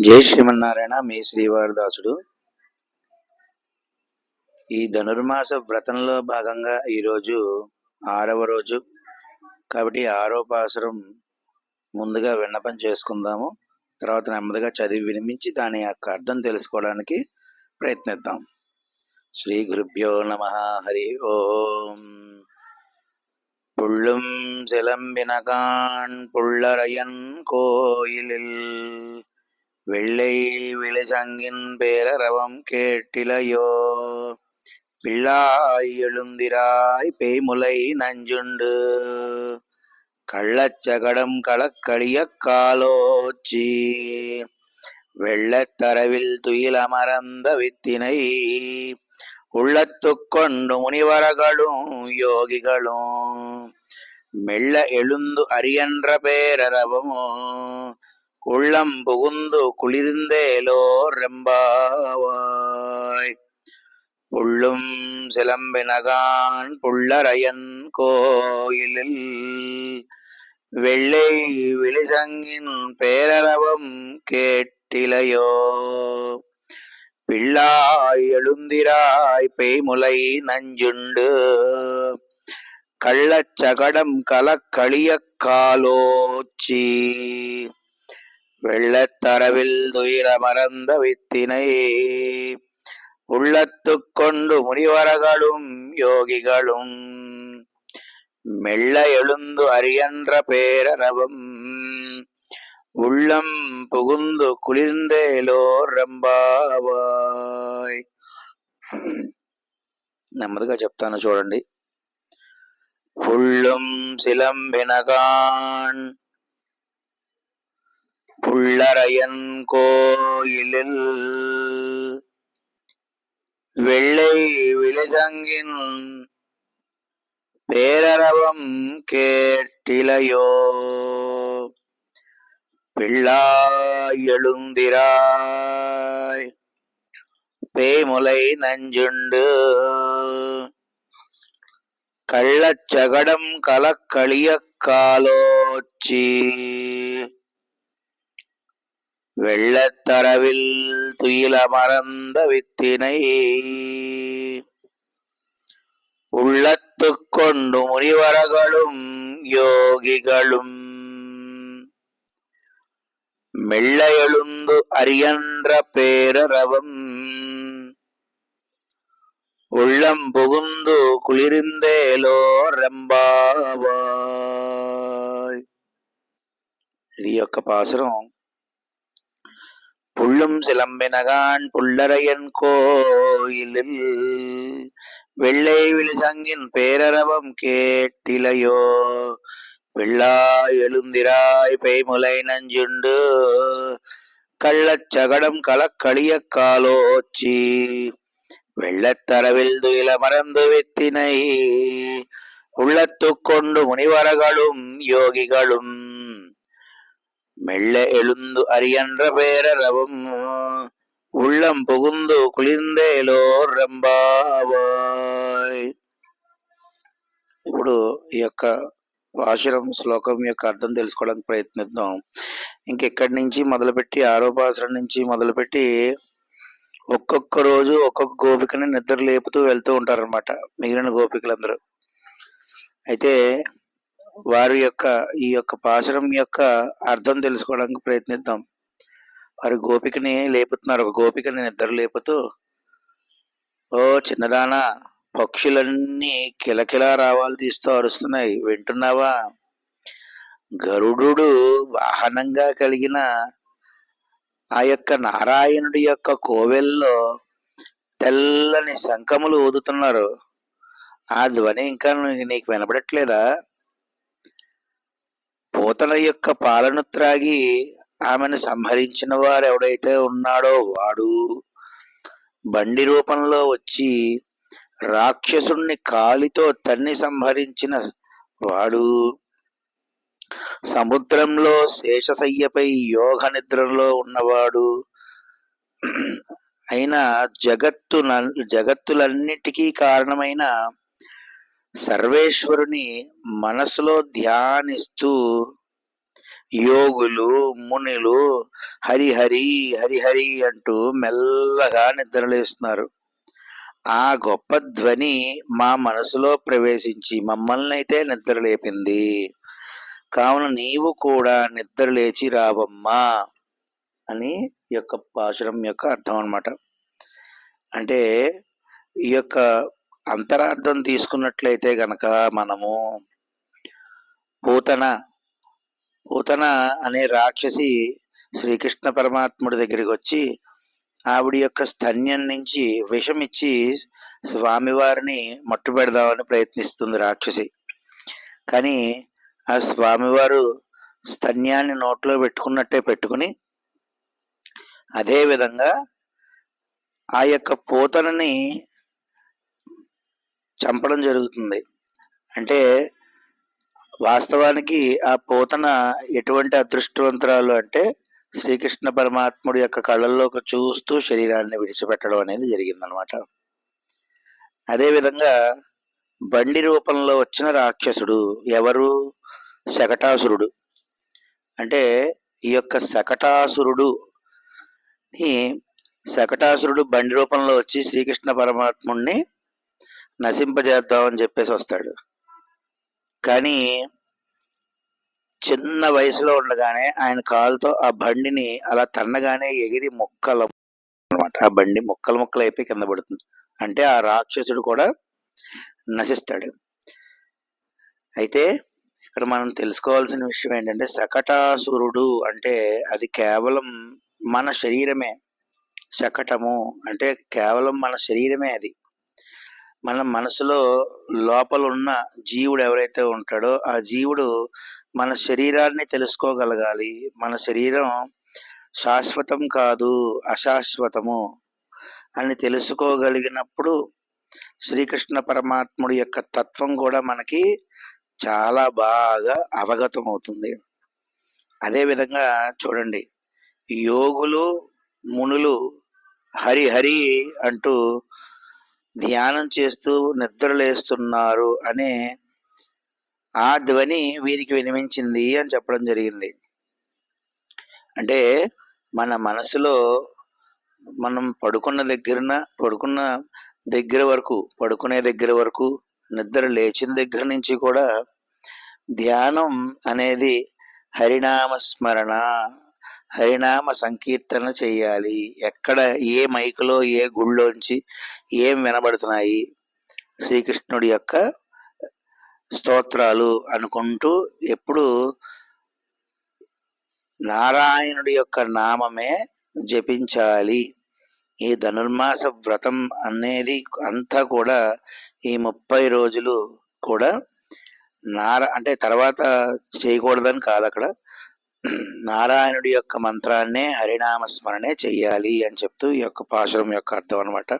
జై శ్రీమన్నారాయణ మీ శ్రీవారదాసుడు ఈ ధనుర్మాస వ్రతంలో భాగంగా ఈరోజు ఆరవ రోజు. కాబట్టి ఆరోపాసురం ముందుగా విన్నపం చేసుకుందాము. తర్వాత నెమ్మదిగా చదివి వినిపించి దాని యొక్క అర్థం తెలుసుకోవడానికి ప్రయత్నిద్దాం. శ్రీ గురుభ్యో నమ హరి ఓం. புள்ளும் சிலம்பினகான் புள்ளரையன் கோயிலில். வெள்ளை விழுசங்கின் பேரரவம் கேட்டிலையோ? பிள்ளாய் எழுந்திராய் பேய்முலை நஞ்சுண்டு. கள்ளச்சகடம் களக்களிய காலோச்சி. வெள்ளத்தரவில் துயில் அமர்ந்த வித்தினை. உள்ளத்துக் கொண்டு முனிவர்களும் யோகிகளும் மெல்ல எழுந்து அரியன்ற பேரரவும் உள்ளம் புகுந்து குளிர்ந்தேலோ ரெம்பாவாய். புள்ளும் சிலம்பினகான் புள்ளரையன் கோயிலில் வெள்ளை விழிசங்கின் பேரரவம் கேட்டிலையோ. பிள்ளாய் எழுந்திராய் பேய்முலை நஞ்சுண்டு. கள்ளச்சகடம் கலக்களியக்காலோச்சி வெள்ளத்தரவில் துயிரமறந்த வித்தினை. உள்ளத்து கொண்டு முனிவரகளும் யோகிகளும். மெல்ல எழுந்து அரியன்ற பேரரவம். உள்ளம் పుగుందు కులిందేలో రంబావాయ్ నెమ్మదిగా చెప్తాను చూడండి పుళ్ళుం சிலம்பினகான் புள்ளரையன் கோயிலில் வெள்ளை விழிசங்கின் பேரரவம் கேட்டிலையோ பிள்ளாய் எழுந்திராய். பேமுலை நஞ்சுண்டு. கள்ளச்சகடம் கலக்களிய காலோச்சி. வெள்ளத்தரவில் துயிலமர்ந்த வித்தினை. உள்ளத்து கொண்டு முனிவரகளும் யோகிகளும் மெள்ளையெழுந்து அரியன்ற பேரரவம். உள்ளம் புகுந்து குளிர்ந்தேலோ ரெంబావాయ్ ఇది యొక్క పాసురం புள்ளும் சிலம்பினகான் புள்ளரையன் கோயிலில் வெள்ளை விழுசங்கின் பேரரவம் கேட்டிலையோ. வெள்ளாய் எழுந்திராய் பெய்முலை நஞ்சுண்டு கள்ளச்சகடம் கலக்களிய காலோச்சி வெள்ளத்தரவில் துயில மறந்து வித்தினை உள்ளத்துக் கொண்டு முனிவரகளும் யோகிகளும் மெல்ல எழுந்து அரியன்ற பேரரவும் உள்ளம் புகுந்து కులిందేలో రంబావాయ్ ఇప్పుడు ఈ యొక్క ఆశ్రమం శ్లోకం యొక్క అర్థం తెలుసుకోవడానికి ప్రయత్నిద్దాం. ఇంకెక్కడి నుంచి మొదలుపెట్టి ఆరో నుంచి మొదలుపెట్టి ఒక్కొక్క రోజు ఒక్కొక్క గోపికని నిద్ర లేపుతూ వెళ్తూ ఉంటారనమాట మిగిలిన గోపికలందరూ. అయితే వారి యొక్క ఈ యొక్క పాశరం యొక్క అర్థం తెలుసుకోవడానికి ప్రయత్నిద్దాం. వారి గోపికని లేపుతున్నారు. ఒక గోపికని నిద్ర లేపుతూ ఓ చిన్నదానా పక్షులన్నీ కిలకిలా రావాలు తీస్తూ అరుస్తున్నాయి. వింటున్నావా? గరుడు వాహనంగా కలిగిన ఆ యొక్క నారాయణుడి యొక్క కోవెల్లో తెల్లని శంఖములు ఊదుతున్నారు. ఆ ధ్వని ఇంకా నీకు వినపడట్లేదా? పూతన యొక్క పాలను త్రాగి ఆమెను సంహరించిన వారు ఎవడైతే ఉన్నాడో వాడు బండి రూపంలో వచ్చి రాక్షసుణ్ణి కాలితో తన్ని సంహరించిన వాడు. సముద్రంలో శేషశయ్యపై యోగ నిద్రలో ఉన్నవాడు. అయిన జగత్తు జగత్తులన్నిటికీ కారణమైన సర్వేశ్వరుని మనసులో ధ్యానిస్తూ యోగులు మునులు హరిహరి హరిహరి అంటూ మెల్లగా నిద్రలేస్తున్నారు. ఆ గొప్ప ధ్వని మా మనసులో ప్రవేశించి మమ్మల్ని అయితే నిద్రలేపింది కావున నీవు కూడా నిద్ర లేచి రావమ్మా అని ఈ యొక్క పాశురం యొక్క అర్థం అనమాట అంటే ఈ యొక్క అంతరార్థం తీసుకున్నట్లయితే గనక మనము పూతన పూతన అనే రాక్షసి శ్రీకృష్ణ పరమాత్ముడి దగ్గరికి వచ్చి ఆవిడ యొక్క స్తన్యం నుంచి విషం ఇచ్చి స్వామివారిని మట్టు పెడదామని ప్రయత్నిస్తుంది రాక్షసి. కానీ ఆ స్వామివారు స్తన్యాన్ని నోట్లో పెట్టుకున్నట్టే పెట్టుకుని అదే విధంగా ఆ యొక్క పూతనని చంపడం జరుగుతుంది. అంటే వాస్తవానికి ఆ పూతన ఎటువంటి అదృష్టవంతురాలు అంటే శ్రీకృష్ణ పరమాత్ముడి యొక్క కళ్ళల్లోకి చూస్తూ శరీరాన్ని విడిచిపెట్టడం అనేది జరిగిందనమాట అదేవిధంగా బండి రూపంలో వచ్చిన రాక్షసుడు ఎవరు? శకటాసురుడు. అంటే ఈ యొక్క శకటాసురుడు శకటాసురుడు బండి రూపంలో వచ్చి శ్రీకృష్ణ పరమాత్ముడిని నశింపజేద్దామని చెప్పేసి వస్తాడు. కానీ చిన్న వయసులో ఉండగానే ఆయన కాలుతో ఆ బండిని అలా తన్నగానే ఎగిరి మొక్కల అనమాట. ఆ బండి మొక్కలు మొక్కలు అయిపోయి కింద పడుతుంది. అంటే ఆ రాక్షసుడు కూడా నశిస్తాడు. అయితే ఇక్కడ మనం తెలుసుకోవాల్సిన విషయం ఏంటంటే శకటాసురుడు అంటే అది కేవలం మన శరీరమే. శకటము అంటే కేవలం మన శరీరమే అది. మన మనసులో లోపల ఉన్న జీవుడు ఎవరైతే ఉంటాడో ఆ జీవుడు మన శరీరాన్ని తెలుసుకోగలగాలి. మన శరీరం శాశ్వతం కాదు అశాశ్వతము అని తెలుసుకోగలిగినప్పుడు శ్రీకృష్ణ పరమాత్ముడి యొక్క తత్వం కూడా మనకి చాలా బాగా అవగతం అవుతుంది అదేవిధంగా చూడండి యోగులు మునులు హరి హరి అంటూ ధ్యానం చేస్తూ నిద్రలేస్తున్నారు అనే ఆ ధ్వని వీరికి వినిపించింది అని చెప్పడం జరిగింది. అంటే మన మనసులో మనం పడుకున్న దగ్గరన పడుకున్న దగ్గర వరకు పడుకునే దగ్గర వరకు నిద్ర లేచిన దగ్గర నుంచి కూడా ధ్యానం అనేది హరినామస్మరణ హరినామ సంకీర్తన చేయాలి. ఎక్కడ ఏ మైకులో ఏ గుళ్ళోంచి ఏం వినబడుతున్నాయి? శ్రీకృష్ణుడి యొక్క స్తోత్రాలు అనుకుంటూ ఎప్పుడు నారాయణుడి యొక్క నామమే జపించాలి. ఈ ధనుర్మాస వ్రతం అనేది అంతా కూడా ఈ ముప్పై రోజులు కూడా నార అంటే తర్వాత చేయకూడదని కాదు అక్కడ నారాయణుడి యొక్క మంత్రాన్నే హరినామ స్మరణే చెయ్యాలి అని చెప్తూ ఈ యొక్క పాశురం యొక్క అర్థం అనమాట